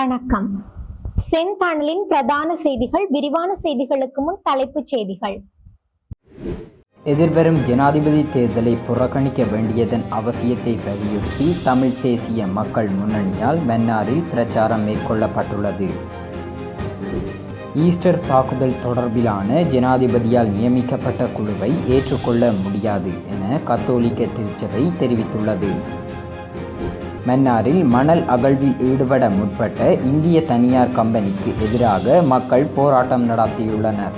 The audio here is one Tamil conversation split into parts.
வணக்கம். செந்தணலின் பிரதான செய்திகள் விரிவான செய்திகளுக்கு முன் தலைப்புச் செய்திகள். எதிர்வரும் ஜனாதிபதி தேர்தலை புறக்கணிக்க வேண்டியதன் அவசியத்தை வலியுறுத்தி தமிழ் தேசிய மக்கள் முன்னணியால் மன்னாரில் பிரச்சாரம் மேற்கொள்ளப்பட்டுள்ளது. ஈஸ்டர் தாக்குதல் தொடர்பிலான ஜனாதிபதியால் நியமிக்கப்பட்ட குழுவை ஏற்றுக்கொள்ள முடியாது என கத்தோலிக்க திருச்சபை தெரிவித்துள்ளது. மன்னாரில் மணல் அகழ்வில் ஈடுபட முற்பட்ட இந்திய தனியார் கம்பெனிக்கு எதிராக மக்கள் போராட்டம் நடத்தியுள்ளனர்.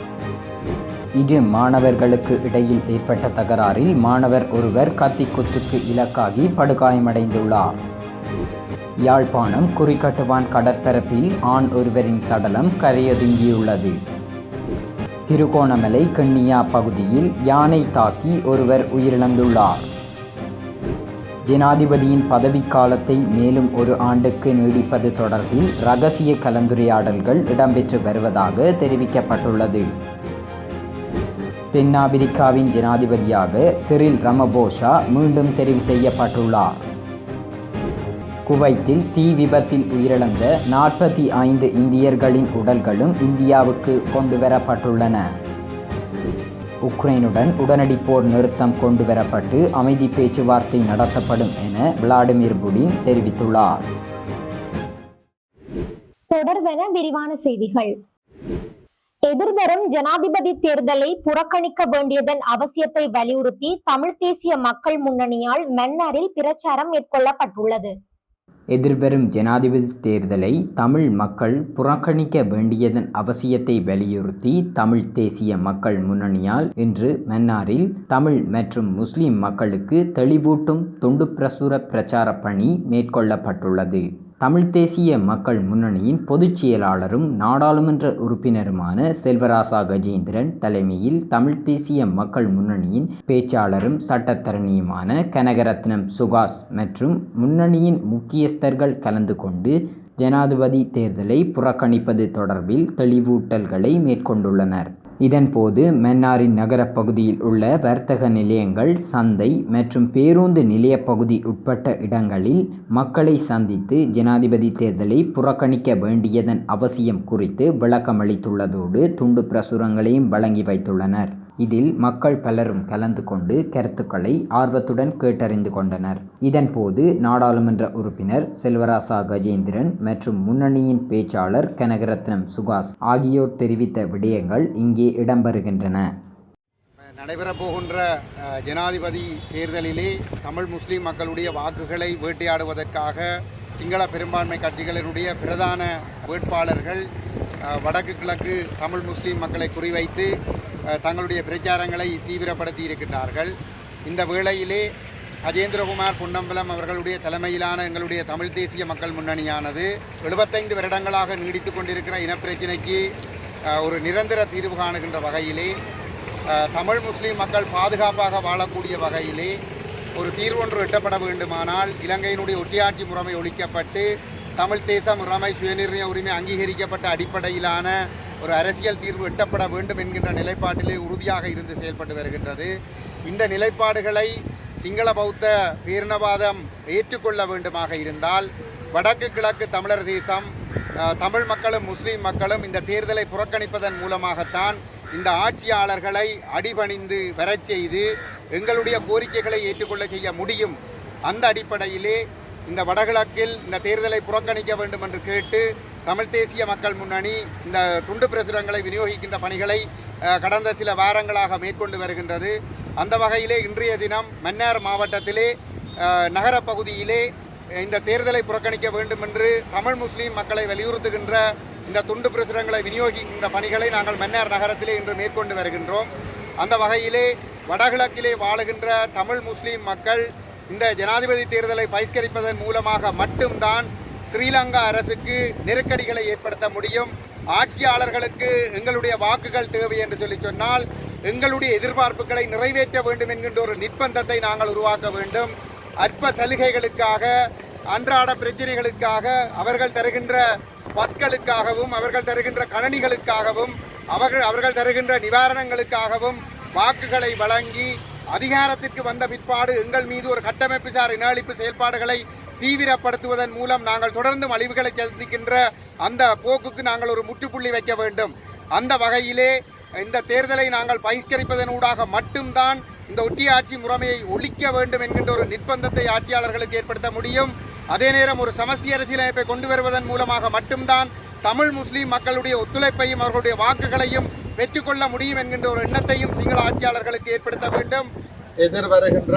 இரு மாணவர்களுக்கு இடையில் ஏற்பட்ட தகராறில் மாணவர் ஒருவர் கத்திக்குத்துக்கு இலக்காகி படுகாயமடைந்துள்ளார். யாழ்ப்பாணம் குறிக்கட்டுவான் கடற்பரப்பில் ஆண் ஒருவரின் சடலம் கரையொதுங்கியுள்ளது. திருகோணமலை கண்ணியா பகுதியில் யானை தாக்கி ஒருவர் உயிரிழந்துள்ளார். ஜனாதிபதியின் பதவிக்காலத்தை மேலும் ஒரு ஆண்டுக்கு நீடிப்பது தொடர்பில் ரகசிய கலந்துரையாடல்கள் இடம்பெற்று வருவதாக தெரிவிக்கப்பட்டுள்ளது. தென்னாப்பிரிக்காவின் ஜனாதிபதியாக சிறில் ரமபோஷா மீண்டும் தெரிவு செய்யப்பட்டுள்ளார். குவைத்தில் தீ விபத்தில் உயிரிழந்த நாற்பத்தி ஐந்து இந்தியர்களின் உடல்களும் இந்தியாவுக்கு கொண்டுவரப்பட்டுள்ளன உக்ரைனுடன் உடனடி போர் நிறுத்தம் கொண்டுவரப்பட்டு அமைதி பேச்சுவார்த்தை நடத்தப்படும் என விளாடிமிர் புடின் தெரிவித்துள்ளார். தொடர்வென விரிவான செய்திகள். எதிர்வரும் ஜனாதிபதி தேர்தலை புறக்கணிக்க வேண்டியதன் அவசியத்தை வலியுறுத்தி தமிழ் தேசிய மக்கள் முன்னணியால் மன்னாரில் பிரச்சாரம் மேற்கொள்ளப்பட்டுள்ளது. எதிர்வரும் ஜனாதிபதி தேர்தலை தமிழ் மக்கள் புறக்கணிக்க வேண்டியதன் அவசியத்தை வலியுறுத்தி தமிழ் தேசிய மக்கள் முன்னணியால் இன்று மன்னாரில் தமிழ் மற்றும் முஸ்லிம் மக்களுக்கு தெளிவூட்டும் துண்டு பிரசுர பிரச்சார பணி மேற்கொள்ளப்பட்டுள்ளது. தமிழ் தேசிய மக்கள் முன்னணியின் பொதுச் செயலாளரும் நாடாளுமன்ற உறுப்பினருமான செல்வராசா கஜேந்திரன் தலைமையில் தமிழ் தேசிய மக்கள் முன்னணியின் பேச்சாளரும் சட்டத்தரணியுமான கனகரத்னம் சுகாஸ் மற்றும் முன்னணியின் முக்கியஸ்தர்கள் கலந்து கொண்டு ஜனாதிபதி தேர்தலை புறக்கணிப்பது தொடர்பில் தெளிவூட்டல்களை மேற்கொண்டுள்ளனர். இதன்போது மன்னாரின் நகரப் பகுதியில் உள்ள வர்த்தக நிலையங்கள் சந்தை மற்றும் பேருந்து நிலையப் பகுதி உட்பட்ட இடங்களில் மக்களை சந்தித்து ஜனாதிபதி தேர்தலை புறக்கணிக்க வேண்டியதன் அவசியம் குறித்து விளக்கமளித்துள்ளதோடு துண்டு பிரசுரங்களையும் வழங்கி வைத்துள்ளனர். இதில் மக்கள் பலரும் கலந்து கொண்டு கருத்துக்களை ஆர்வத்துடன் கேட்டறிந்து கொண்டனர். இதன்போது நாடாளுமன்ற உறுப்பினர் செல்வராசா கஜேந்திரன் மற்றும் முன்னணியின் பேச்சாளர் கனகரத்னம் சுகாஸ் ஆகியோர் தெரிவித்த விடயங்கள் இங்கே இடம்பெறுகின்றன. நடைபெறப்போகின்ற ஜனாதிபதி தேர்தலிலே தமிழ் முஸ்லிம் மக்களுடைய வாக்குகளை வேட்டையாடுவதற்காக சிங்கள பெரும்பான்மை கட்சிகளினுடைய பிரதான வேட்பாளர்கள் வடக்கு கிழக்கு தமிழ் முஸ்லீம் மக்களை குறிவைத்து தங்களுடைய பிரச்சாரங்களை தீவிரப்படுத்தி இருக்கின்றார்கள். இந்த வேளையிலே அஜேந்திரகுமார் பொன்னம்பலம் அவர்களுடைய தலைமையிலான எங்களுடைய தமிழ் தேசிய மக்கள் முன்னணியானது எழுபத்தைந்து வருடங்களாக நீடித்து கொண்டிருக்கிற இனப்பிரச்சினைக்கு ஒரு நிரந்தர தீர்வு காணுகின்ற வகையிலே தமிழ் முஸ்லீம் மக்கள் பாதுகாப்பாக வாழக்கூடிய வகையிலே ஒரு தீர்வொன்று எட்டப்பட வேண்டுமானால் இலங்கையினுடைய ஒட்டியாட்சி முறைமை ஒழிக்கப்பட்டு தமிழ் தேசம் முறைமை சுயநிர்ணய உரிமை அங்கீகரிக்கப்பட்ட அடிப்படையிலான ஒரு அரசியல் தீர்வு எட்டப்பட வேண்டும் என்கின்ற நிலைப்பாட்டிலே உறுதியாக இருந்து செயல்பட்டு வருகின்றது. இந்த நிலைப்பாடுகளை சிங்கள பௌத்த பேரினவாதம் ஏற்றுக்கொள்ள வேண்டுமாக இருந்தால் வடக்கு கிழக்கு தமிழர் தேசம் தமிழ் மக்களும் முஸ்லீம் மக்களும் இந்த தேர்தலை புறக்கணிப்பதன் மூலமாகத்தான் இந்த ஆட்சியாளர்களை அடிபணிந்து வரச் செய்து எங்களுடைய கோரிக்கைகளை ஏற்றுக்கொள்ள செய்ய முடியும். அந்த அடிப்படையிலே இந்த வடகிழக்கில் இந்த தேர்தலை புறக்கணிக்க வேண்டும் என்று கேட்டு தமிழ் தேசிய மக்கள் முன்னணி இந்த துண்டு பிரசுரங்களை விநியோகிக்கின்ற பணிகளை கடந்த சில வாரங்களாக மேற்கொண்டு வருகின்றது. அந்த வகையிலே இன்றைய தினம் மன்னார் மாவட்டத்திலே நகரப்பகுதியிலே இந்த தேர்தலை புறக்கணிக்க வேண்டும் என்று தமிழ் முஸ்லீம் மக்களை வலியுறுத்துகின்ற இந்த துண்டு பிரசுரங்களை விநியோகிக்கின்ற பணிகளை நாங்கள் மன்னார் நகரத்திலே இன்று மேற்கொண்டு வருகின்றோம். அந்த வகையிலே வடகிழக்கிலே வாழுகின்ற தமிழ் முஸ்லீம் மக்கள் இந்த ஜனாதிபதி தேர்தலை பகிஷ்கரிப்பதன் மூலமாக மட்டும்தான் ஸ்ரீலங்கா அரசுக்கு நெருக்கடிகளை ஏற்படுத்த முடியும். ஆட்சியாளர்களுக்கு எங்களுடைய வாக்குகள் தேவை என்று சொல்லி சொன்னால் எங்களுடைய எதிர்பார்ப்புகளை நிறைவேற்ற வேண்டும் என்கின்ற ஒரு நிர்பந்தத்தை நாங்கள் உருவாக்க வேண்டும். அற்ப சலுகைகளுக்காக அன்றாட பிரச்சனைகளுக்காக அவர்கள் தருகின்ற பஸ்களுக்காகவும் அவர்கள் தருகின்ற கணனிகளுக்காகவும் அவர்கள் அவர்கள் தருகின்ற நிவாரணங்களுக்காகவும் வாக்குகளை வழங்கி அதிகாரத்திற்கு வந்த பிற்பாடு எங்கள் மீது ஒரு கட்டமைப்பு சார் இனஅழிப்பு செயல்பாடுகளை தீவிரப்படுத்துவதன் மூலம் நாங்கள் தொடர்ந்து அழிவுகளை சந்திக்கின்ற அந்த போக்குக்கு நாங்கள் ஒரு முற்றுப்புள்ளி வைக்க வேண்டும். அந்த வகையிலே இந்த தேர்தலை நாங்கள் பகிஷ்கரிப்பதனூடாக மட்டும்தான் இந்த ஒட்டியாட்சி முறைமையை ஒழிக்க வேண்டும் என்கின்ற ஒரு நிர்பந்தத்தை ஆட்சியாளர்களுக்கு ஏற்படுத்த முடியும். அதே நேரம் ஒரு சமஷ்டி அரசியலமைப்பை கொண்டு வருவதன் மூலமாக மட்டும்தான் தமிழ் முஸ்லீம் மக்களுடைய ஒத்துழைப்பையும் அவர்களுடைய வாக்குகளையும் பெற்றுக்கொள்ள முடியும் என்கின்ற ஒரு எண்ணத்தையும் சிங்கள ஆட்சியாளர்களுக்கு ஏற்படுத்த வேண்டும். எதிர்வருகின்ற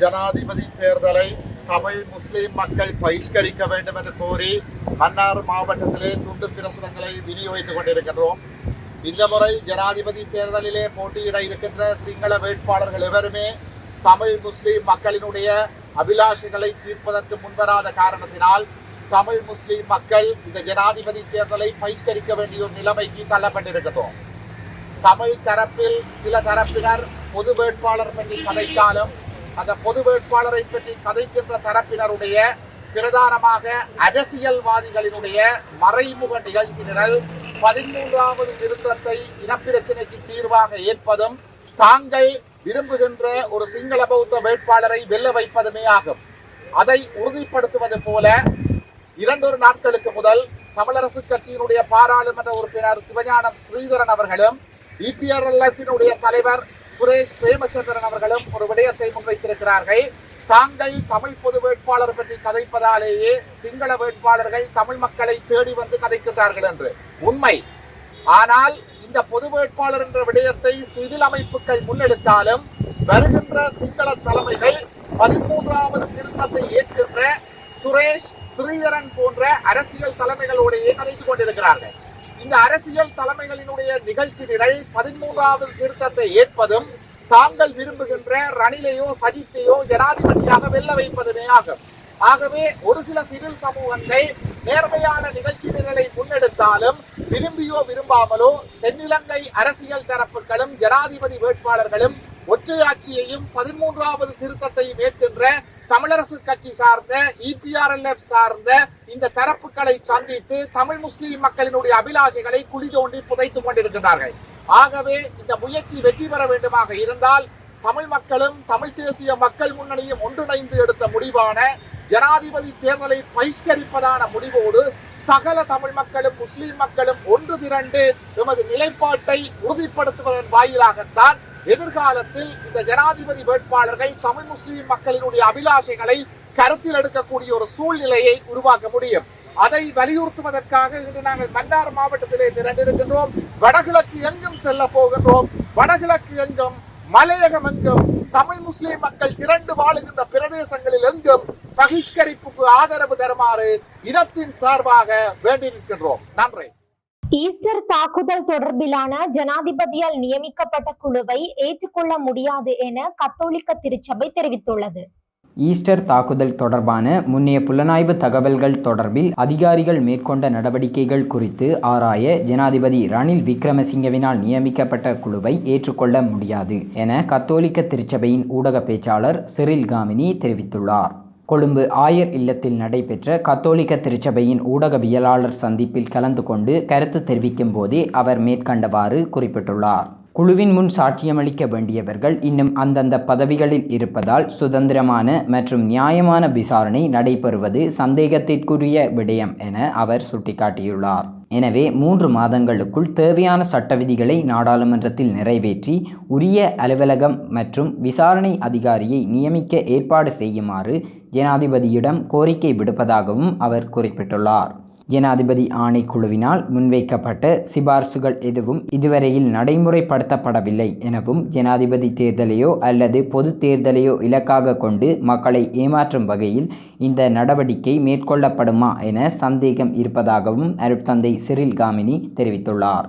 ஜனாதிபதி தேர்தலை தமிழ் முஸ்லீம் மக்கள் பகிஷ்கரிக்க வேண்டும் என்று கோரி மன்னார் மாவட்டத்திலே துண்டு பிரசுரங்களை விநியோகித்துக் கொண்டிருக்கின்றோம் இந்த முறை ஜனாதிபதி தேர்தலிலே போட்டியிட இருக்கின்ற சிங்கள வேட்பாளர்கள் எவருமே தமிழ் முஸ்லீம் மக்களினுடைய அபிலாஷைகளை தீர்ப்பதற்கு முன்வராத காரணத்தினால் தமிழ் முஸ்லீம் மக்கள் இந்த ஜனாதிபதி தேர்தலை பகிஷ்கரிக்க வேண்டிய ஒரு நிலைமைக்கு தள்ளப்பட்டிருக்கிறோம் தமிழ் தரப்பில் சில தரப்பினர் பொது வேட்பாளர் பற்றி கதைத்தாலும் அந்த பொது வேட்பாளரை பற்றி கதைக்கின்ற தரப்பினருடைய பிரதானமாக அரசியல்வாதிகளினுடைய மறைமுக நிகழ்ச்சி நிரல் பதிமூன்றாவது திருத்தத்தை இனப்பிரச்சினைக்கு தீர்வாக ஏற்பதும் தாங்கள் விரும்புகின்ற ஒரு சிங்கள பௌத்த வேட்பாளரை வெல்ல வைப்பதுமே ஆகும். அதை உறுதிப்படுத்துவது போல இரண்டொரு நாட்களுக்கு முதல் தமிழரசு கட்சியினுடைய பாராளுமன்ற உறுப்பினர் சிவஞானம் ஸ்ரீதரன் அவர்களும் இபிஆர்எல்எஃபினுடைய தலைவர் சுரேஷ் பிரேமச்சந்திரன் அவர்களும் ஒரு விடயத்தை முன்வைத்திருக்கிறார்கள். தாங்கள் தமிழ் பொது வேட்பாளர் பற்றி கதைப்பதாலேயே சிங்கள வேட்பாளர்கள் தமிழ் மக்களை தேடி வந்து கதைக்கின்றார்கள் என்று. உண்மை. ஆனால் இந்த பொது வேட்பாளர் என்ற விடயத்தை சிவில் அமைப்புகள் முன்னெடுத்தாலும் வருகின்ற சிங்கள தலைமைகள் பதிமூன்றாவது திருத்தத்தை ஏற்கின்ற சுரேஷ் ஸ்ரீதரன் போன்ற அரசியல் தலைமைகளோடையே கதைத்துக் கொண்டிருக்கிறார்கள். இந்த அரசியல் தலைமைகளினுடைய நிகழ்ச்சி நிறை பதிமூன்றாவது திருத்தத்தை ஏற்பதும் தாங்கள் விரும்புகின்ற ரணிலையோ சஜித்தையோ ஜனாதிபதியாக வெல்ல வைப்பதுமே ஆகும். ஆகவே ஒரு சில சிவில் சமூகத்தை நேர்மையான நிகழ்ச்சி நிரலை முன்னெடுத்தாலும் விரும்பியோ விரும்பாமலோ தென்னிலங்கை அரசியல் தரப்புகளும் ஜனாதிபதி வேட்பாளர்களும் ஒற்றையாட்சியையும் பதிமூன்றாவது திருத்தத்தையும் ஏற்கின்ற தமிழரசு கட்சி சார்ந்த இபிஆர்எல்எஃப் சார்ந்த இந்த தரப்புகளை சந்தித்து தமிழ் முஸ்லீம் மக்களினுடைய அபிலாஷைகளை குழி தோண்டி புதைத்துக் கொண்டிருக்கிறார்கள் ஆகவே இந்த முயற்சி வெற்றி பெற வேண்டுமாக இருந்தால் தமிழ் மக்களும் தமிழ் தேசிய மக்கள் முன்னணியும் ஒன்றிணைந்து எடுத்த முடிவான ஜனாதிபதி தேர்தலை பகிஷ்கரிப்பதான முடிவோடு சகல தமிழ் மக்களும் முஸ்லீம் மக்களும் ஒன்று திரண்டு எமது நிலைப்பாட்டை உறுதிப்படுத்துவதன் வாயிலாகத்தான் எதிர்காலத்தில் இந்த ஜனாதிபதி வேட்பாளர்கள் தமிழ் முஸ்லிம் மக்களினுடைய அபிலாஷைகளை கருத்தில் எடுக்கக்கூடிய ஒரு சூழ்நிலையை உருவாக்க முடியும். அதை வலியுறுத்துவதற்காக இன்று நாங்கள் மன்னார் மாவட்டத்திலே திரண்டிருக்கின்றோம். வடகிழக்கு எங்கும் செல்ல போகின்றோம். வடகிழக்கு எங்கும் மலையகம் எங்கும் தமிழ் முஸ்லிம் மக்கள் திரண்டு வாழுகின்ற பிரதேசங்களில் எங்கும் பகிஷ்கரிப்புக்கு ஆதரவு தருமாறு இனத்தின் சார்பாக வேண்டியிருக்கின்றோம். நன்றி. ஈஸ்டர் தாக்குதல் தொடர்பிலான ஜனாதிபதியால் நியமிக்கப்பட்ட குழுவை ஏற்றுக்கொள்ள முடியாது என கத்தோலிக்க திருச்சபை தெரிவித்துள்ளது. ஈஸ்டர் தாக்குதல் தொடர்பான முன்னைய புலனாய்வு தகவல்கள் தொடர்பில் அதிகாரிகள் மேற்கொண்ட நடவடிக்கைகள் குறித்து ஆராய ஜனாதிபதி ரணில் விக்ரமசிங்கவினால் நியமிக்கப்பட்ட குழுவை ஏற்றுக்கொள்ள முடியாது என கத்தோலிக்க திருச்சபையின் ஊடக பேச்சாளர் சிறில் காமினி தெரிவித்துள்ளார். கொழும்பு ஆயர் இல்லத்தில் நடைபெற்ற கத்தோலிக்க திருச்சபையின் ஊடகவியலாளர் சந்திப்பில் கலந்து கொண்டு கருத்து தெரிவிக்கும் போதே அவர் மேற்கண்டவாறு குறிப்பிட்டுள்ளார். குழுவின் முன் சாட்சியமளிக்க வேண்டியவர்கள் இன்னும் அந்தந்த பதவிகளில் இருப்பதால் சுதந்திரமான மற்றும் நியாயமான விசாரணை நடைபெறுவது சந்தேகத்திற்குரிய விடயம் என அவர் சுட்டிக்காட்டியுள்ளார். எனவே மூன்று மாதங்களுக்குள் தேவையான சட்ட விதிகளை நாடாளுமன்றத்தில் நிறைவேற்றி உரிய அலுவலகம் மற்றும் விசாரணை அதிகாரியை நியமிக்க ஏற்பாடு செய்யுமாறு ஜனாதிபதியிடம் கோரிக்கை விடுப்பதாகவும் அவர் குறிப்பிட்டுள்ளார். ஜனாதிபதி ஆணைக்குழுவினால் முன்வைக்கப்பட்ட சிபார்சுகள் எதுவும் இதுவரையில் நடைமுறைப்படுத்தப்படவில்லை எனவும் ஜனாதிபதி தேர்தலையோ அல்லது பொது தேர்தலையோ இலக்காக கொண்டு மக்களை ஏமாற்றும் வகையில் இந்த நடவடிக்கை மேற்கொள்ளப்படுமா என சந்தேகம் இருப்பதாகவும் அருட்தந்தை சிறில் காமினி தெரிவித்துள்ளார்.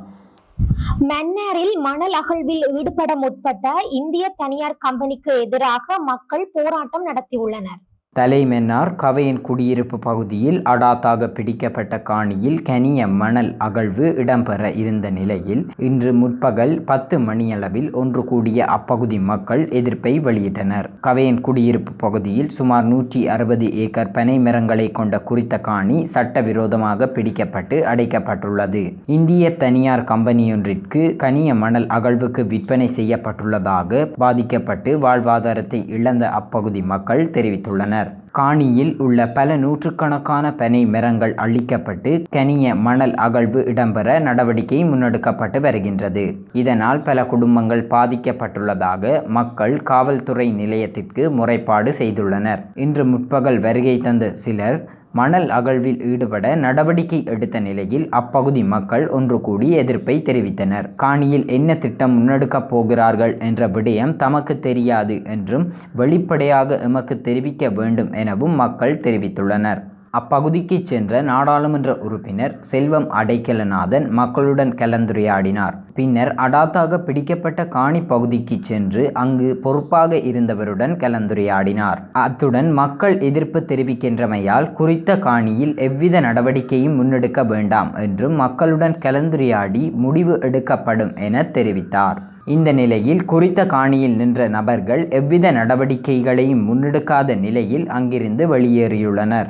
மன்னாரில் மணல் அகழ்வில் ஈடுபட முற்பட்ட இந்திய தனியார் கம்பெனிக்கு எதிராக மக்கள் போராட்டம் நடத்தியுள்ளனர். தலைமென்னார் கவையின் குடியிருப்பு பகுதியில் அடாத்தாக பிடிக்கப்பட்ட காணியில் கனிய மணல் அகழ்வு இடம்பெற இருந்த நிலையில் இன்று முற்பகல் பத்து மணியளவில் ஒன்று கூடிய அப்பகுதி மக்கள் எதிர்ப்பை வெளியிட்டனர். கவையின் குடியிருப்பு பகுதியில் சுமார் நூற்றி அறுபது ஏக்கர் பனை மரங்களை கொண்ட குறித்த காணி சட்டவிரோதமாக பிடிக்கப்பட்டு அடைக்கப்பட்டுள்ளது. இந்திய தனியார் கம்பெனியொன்றிற்கு கனிய மணல் அகழ்வுக்கு விற்பனை செய்யப்பட்டுள்ளதாக பாதிக்கப்பட்டு வாழ்வாதாரத்தை இழந்த அப்பகுதி மக்கள் தெரிவித்துள்ளனர். கொண்டனர் காணியில் உள்ள பல நூற்றுக்கணக்கான பனை மரங்கள் அழிக்கப்பட்டு கனிய மணல் அகழ்வு இடம்பெற நடவடிக்கை முன்னெடுக்கப்பட்டு வருகின்றது. இதனால் பல குடும்பங்கள் பாதிக்கப்பட்டுள்ளதாக மக்கள் காவல்துறை நிலையத்திற்கு முறைப்பாடு செய்துள்ளனர். இன்று முற்பகல் வருகை தந்த சிலர் மணல் அகழ்வில் ஈடுபட நடவடிக்கை எடுத்த நிலையில் அப்பகுதி மக்கள் ஒன்று கூடி எதிர்ப்பை தெரிவித்தனர். காணியில் என்ன திட்டம் முன்னெடுக்கப் போகிறார்கள் என்ற விடயம் தமக்கு தெரியாது என்றும் வெளிப்படையாக எமக்கு தெரிவிக்க வேண்டும் எனவும் மக்கள் தெரிவித்துள்ளனர். அப்பகுதிக்கு சென்ற நாடாளுமன்ற உறுப்பினர் செல்வம் அடைக்கலநாதன் மக்களுடன் கலந்துரையாடினார். பின்னர் அடாத்தாக பிடிக்கப்பட்ட காணி பகுதிக்கு சென்று அங்கு பொறுப்பாக இருந்தவருடன் கலந்துரையாடினார். அத்துடன் மக்கள் எதிர்ப்பு தெரிவிக்கின்றமையால் குறித்த காணியில் எவ்வித நடவடிக்கையும் முன்னெடுக்க வேண்டாம் என்றும் மக்களுடன் கலந்துரையாடி முடிவு எடுக்கப்படும் என தெரிவித்தார். இந்த நிலையில் குறித்த காணியில் நின்ற நபர்கள் எவ்வித நடவடிக்கைகளையும் முன்னெடுக்காத நிலையில் அங்கிருந்து வெளியேறியுள்ளனர்.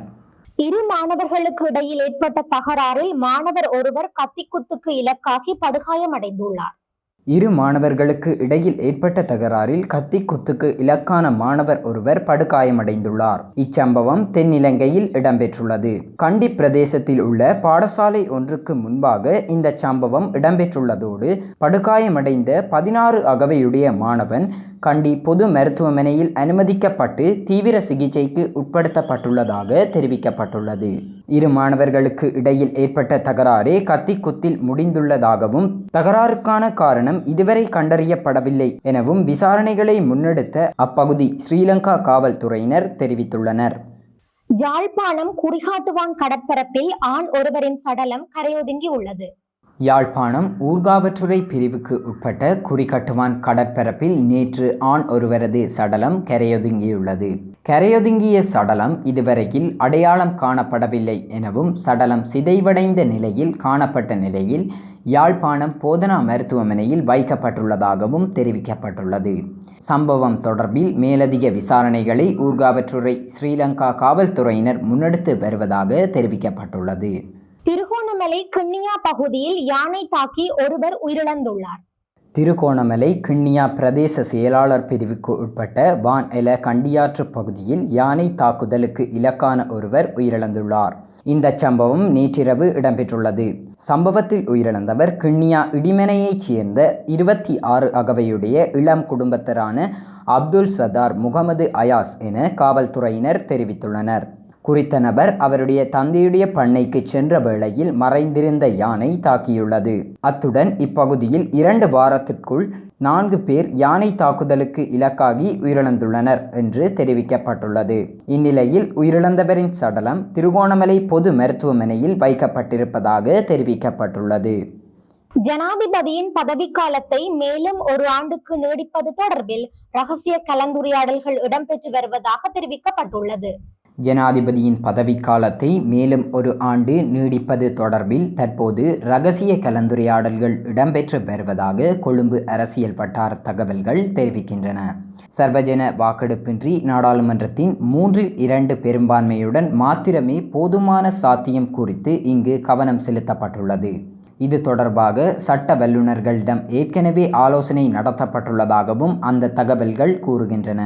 இரு மாணவர்களுக்கு இடையில் ஏற்பட்ட தகராறில் மாணவர் ஒருவர் கத்திக்குத்துக்கு இலக்காகி படுகாயமடைந்துள்ளார். இரு மாணவர்களுக்கு இடையில் ஏற்பட்ட தகராறில் கத்தி குத்துக்கு இலக்கான மாணவர் ஒருவர் படுகாயமடைந்துள்ளார். இச்சம்பவம் தென்னிலங்கையில் இடம்பெற்றுள்ளது. கண்டி பிரதேசத்தில் உள்ள பாடசாலை ஒன்றுக்கு முன்பாக இந்த சம்பவம் இடம்பெற்றுள்ளதோடு படுகாயமடைந்த பதினாறு அகவையுடைய மாணவன் கண்டி பொது மருத்துவமனையில் அனுமதிக்கப்பட்டு தீவிர சிகிச்சைக்கு உட்படுத்தப்பட்டுள்ளதாக தெரிவிக்கப்பட்டுள்ளது. இரு மாணவர்களுக்கு இடையில் ஏற்பட்ட தகராறே கத்திக்குத்தில் முடிந்துள்ளதாகவும் தகராறுக்கான காரணம் இதுவரை கண்டறியப்படவில்லை எனவும் விசாரணைகளை முன்னெடுத்த அப்பகுதி ஸ்ரீலங்கா காவல்துறையினர் தெரிவித்துள்ளனர். யாழ்ப்பாணம் குறிகாட்டுவான் கடற்பரப்பில் ஆண் ஒருவரின் சடலம் கரையொதுங்கி உள்ளது யாழ்ப்பாணம் ஊர்காவற்றுறை பிரிவுக்கு உட்பட்ட குறிகட்டுவான் கடற்பரப்பில் நேற்று ஆண் ஒருவரது சடலம் கரையொதுங்கியுள்ளது. கரையொதுங்கிய சடலம் இதுவரையில் அடையாளம் காணப்படவில்லை எனவும் சடலம் சிதைவடைந்த நிலையில் காணப்பட்ட நிலையில் யாழ்ப்பாணம் போதனா மருத்துவமனையில் வைக்கப்பட்டுள்ளதாகவும் தெரிவிக்கப்பட்டுள்ளது. சம்பவம் தொடர்பில் மேலதிக விசாரணைகளை ஊர்காவற்றுறை ஸ்ரீலங்கா காவல்துறையினர் முன்னெடுத்து வருவதாக தெரிவிக்கப்பட்டுள்ளது. திருகோணமலை கிண்ணியா பகுதியில் யானை தாக்கி ஒருவர் உயிரிழந்துள்ளார். திருகோணமலை கிண்ணியா பிரதேச செயலாளர் பிரிவுக்கு உட்பட்ட வான் எல கண்டியாற்று பகுதியில் யானை தாக்குதலுக்கு இலக்கான ஒருவர் உயிரிழந்துள்ளார். இந்த சம்பவம் நேற்றிரவு இடம்பெற்றுள்ளது. சம்பவத்தில் உயிரிழந்தவர் கிண்ணியா இடிமனையைச் சேர்ந்த இருபத்தி ஆறு அகவையுடைய இளம் குடும்பத்தரான அப்துல் சதார் முகமது அயாஸ் என காவல்துறையினர் தெரிவித்துள்ளனர். குறித்த நபர் அவருடைய தந்தையுடைய பண்ணைக்கு சென்ற வேளையில் மறைந்திருந்த யானை தாக்கியுள்ளது. அத்துடன் இப்பகுதியில் இரண்டு வாரத்திற்குள் நான்கு பேர் யானை தாக்குதலுக்கு இலக்காகி உயிரிழந்துள்ளனர் என்று தெரிவிக்கப்பட்டுள்ளது. இந்நிலையில் உயிரிழந்தவரின் சடலம் திருகோணமலை பொது மருத்துவமனையில் வைக்கப்பட்டிருப்பதாக தெரிவிக்கப்பட்டுள்ளது. ஜனாதிபதியின் பதவிக்காலத்தை மேலும் ஒரு ஆண்டுக்கு நீடிப்பது தொடர்பில் ரகசிய கலந்துரையாடல்கள் இடம்பெற்று வருவதாக தெரிவிக்கப்பட்டுள்ளது. ஜனாதிபதியின் பதவிக்காலத்தை மேலும் ஒரு ஆண்டு நீடிப்பது தொடர்பில் தற்போது ரகசிய கலந்துரையாடல்கள் இடம்பெற்று வருவதாக கொழும்பு அரசியல் வட்டார தகவல்கள் தெரிவிக்கின்றன. சர்வஜன வாக்கெடுப்பின்றி நாடாளுமன்றத்தின் மூன்றில் இரண்டு பெரும்பான்மையுடன் மாத்திரமே போதுமான சாத்தியம் குறித்து இங்கு கவனம் செலுத்தப்பட்டுள்ளது. இது தொடர்பாக சட்ட வல்லுநர்களிடம் ஏற்கனவே ஆலோசனை நடத்தப்பட்டுள்ளதாகவும் அந்த தகவல்கள் கூறுகின்றன.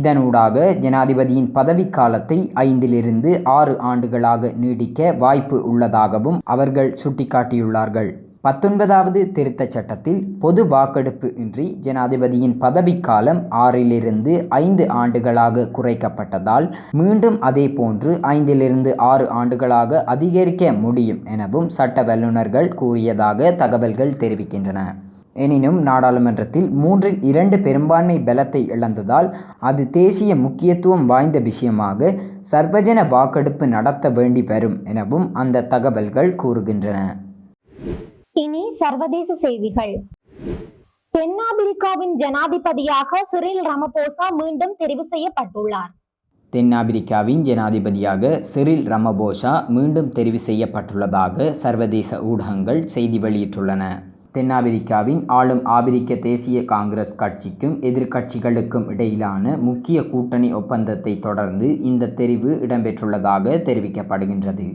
இதனூடாக ஜனாதிபதியின் பதவிக்காலத்தை ஐந்திலிருந்து ஆறு ஆண்டுகளாக நீடிக்க வாய்ப்பு உள்ளதாகவும் அவர்கள் சுட்டிக்காட்டியுள்ளார்கள். பத்தொன்பதாவது திருத்தச் சட்டத்தில் பொது வாக்கெடுப்பு இன்றி ஜனாதிபதியின் பதவிக்காலம் ஆறிலிருந்து ஐந்து ஆண்டுகளாக குறைக்கப்பட்டதால் மீண்டும் அதே போன்று ஐந்திலிருந்து ஆறு ஆண்டுகளாக அதிகரிக்க முடியும் எனவும் சட்ட வல்லுநர்கள் கூறியதாக தகவல்கள் தெரிவிக்கின்றன. எனினும் நாடாளுமன்றத்தில் மூன்றில் இரண்டு பெரும்பான்மை பலத்தை இழந்ததால் அது தேசிய முக்கியத்துவம் வாய்ந்த விஷயமாக சர்வஜன வாக்கெடுப்பு நடத்த வேண்டி வரும் எனவும் அந்த தகவல்கள் கூறுகின்றன. இனி சர்வதேச செய்திகள். தென்னாப்பிரிக்காவின் ஜனாதிபதியாக சிறில் ரமபோசா மீண்டும் தெரிவு செய்யப்பட்டுள்ளார். தென்னாப்பிரிக்காவின் ஜனாதிபதியாக சிறில் ரமபோசா மீண்டும் தெரிவு செய்யப்பட்டுள்ளதாக சர்வதேச ஊடகங்கள் செய்தி வெளியிட்டுள்ளன. தென்னாப்பிரிக்காவின் ஆளும் ஆபிரிக்க தேசிய காங்கிரஸ் கட்சிக்கும் எதிர்க்கட்சிகளுக்கும் இடையிலான முக்கிய கூட்டணி ஒப்பந்தத்தை தொடர்ந்து இந்த தெரிவு இடம்பெற்றுள்ளதாக தெரிவிக்கப்படுகின்றது.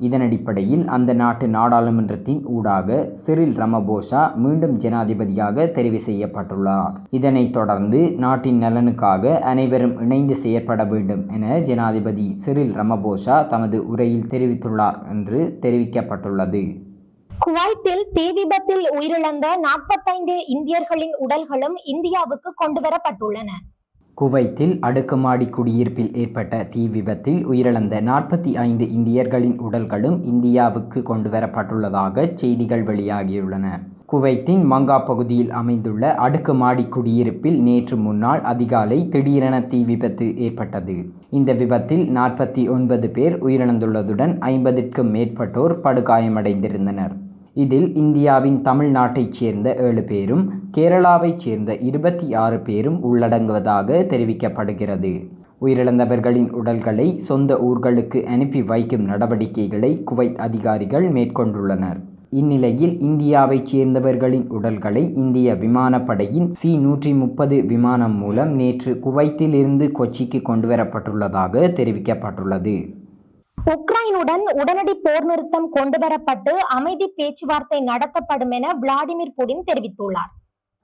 இதனடிப்படையில் அந்த நாட்டு நாடாளுமன்றத்தின் ஊடாக சிறில் ரமபோசா மீண்டும் ஜனாதிபதியாக தெரிவு செய்யப்பட்டுள்ளார். இதனைத் தொடர்ந்து நாட்டின் நலனுக்காக அனைவரும் இணைந்து செயற்பட வேண்டும் என ஜனாதிபதி சிறில் ரமபோசா தமது உரையில் தெரிவித்துள்ளார் என்று தெரிவிக்கப்பட்டுள்ளது. குவைத்தில் தீ விபத்தில் உயிரிழந்த நாற்பத்தைந்து இந்தியர்களின் உடல்களும் இந்தியாவுக்கு கொண்டுவரப்பட்டுள்ளன. குவைத்தில் அடுக்குமாடி குடியிருப்பில் ஏற்பட்ட தீ விபத்தில் உயிரிழந்த நாற்பத்தி ஐந்து இந்தியர்களின் உடல்களும் இந்தியாவுக்கு கொண்டுவரப்பட்டுள்ளதாக செய்திகள் வெளியாகியுள்ளன. குவைத்தின் மங்கா பகுதியில் அமைந்துள்ள அடுக்குமாடி குடியிருப்பில் நேற்று முன்னாள் அதிகாலை திடீரென தீ விபத்து ஏற்பட்டது. இந்த விபத்தில் நாற்பத்தி ஒன்பது பேர் உயிரிழந்துள்ளதுடன் ஐம்பதிற்கும் மேற்பட்டோர் படுகாயமடைந்திருந்தனர். இதில் இந்தியாவின் தமிழ்நாட்டைச் சேர்ந்த ஏழு பேரும் கேரளாவைச் சேர்ந்த இருபத்தி ஆறு பேரும் உள்ளடங்குவதாக தெரிவிக்கப்படுகிறது. உயிரிழந்தவர்களின் உடல்களை சொந்த ஊர்களுக்கு அனுப்பி வைக்கும் நடவடிக்கைகளை குவைத் அதிகாரிகள் மேற்கொண்டுள்ளனர். இந்நிலையில் இந்தியாவைச் சேர்ந்தவர்களின் உடல்களை இந்திய விமானப்படையின் சி நூற்றி முப்பது விமானம் மூலம் நேற்று குவைத்திலிருந்து கொச்சிக்கு கொண்டுவரப்பட்டுள்ளதாக தெரிவிக்கப்பட்டுள்ளது. உக்ரைனுடன் உடனடி போர் நிறுத்தம் கொண்டுவரப்பட்டு அமைதி பேச்சுவார்த்தை நடத்தப்படும் என விளாடிமிர் புடின் தெரிவித்துள்ளார்.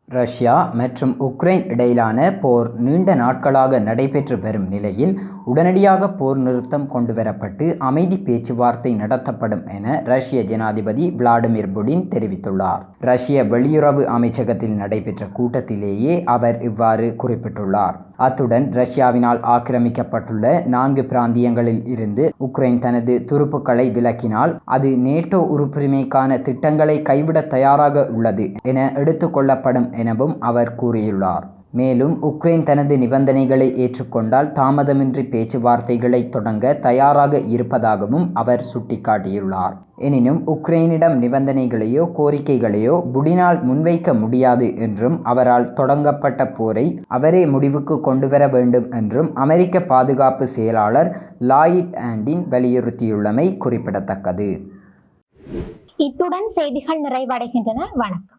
ரஷ்யா மற்றும் உக்ரைன் இடையிலான போர் நீண்ட நாட்களாக நடைபெற்று வரும் நிலையில் உடனடியாக போர் நிறுத்தம் கொண்டுவரப்பட்டு அமைதி பேச்சுவார்த்தை நடத்தப்படும் என ரஷ்ய ஜனாதிபதி விளாடிமிர் புடின் தெரிவித்துள்ளார். ரஷ்ய வெளியுறவு அமைச்சகத்தில் நடைபெற்ற கூட்டத்திலேயே அவர் இவ்வாறு குறிப்பிட்டுள்ளார். அத்துடன் ரஷ்யாவினால் ஆக்கிரமிக்கப்பட்டுள்ள நான்கு பிராந்தியங்களில் இருந்து உக்ரைன் தனது துருப்புக்களை விலக்கினால் அது நேட்டோ உறுப்புரிமைக்கான திட்டங்களை கைவிட தயாராக உள்ளது என எடுத்துக்கொள்ளப்படும் எனவும் அவர் கூறியுள்ளார். மேலும் உக்ரைன் தனது நிபந்தனைகளை ஏற்றுக்கொண்டால் தாமதமின்றி பேச்சுவார்த்தைகளை தொடங்க தயாராக இருப்பதாகவும் அவர் சுட்டிக்காட்டியுள்ளார். எனினும் உக்ரைனிடம் நிபந்தனைகளையோ கோரிக்கைகளையோ புடினால் முன்வைக்க முடியாது என்றும் அவரால் தொடங்கப்பட்ட போரை அவரே முடிவுக்கு கொண்டுவர வேண்டும் என்றும் அமெரிக்க பாதுகாப்பு செயலாளர் லாயிட் ஆண்டின் வலியுறுத்தியுள்ளமை குறிப்பிடத்தக்கது. இத்துடன் செய்திகள் நிறைவடைகின்றன. வணக்கம்.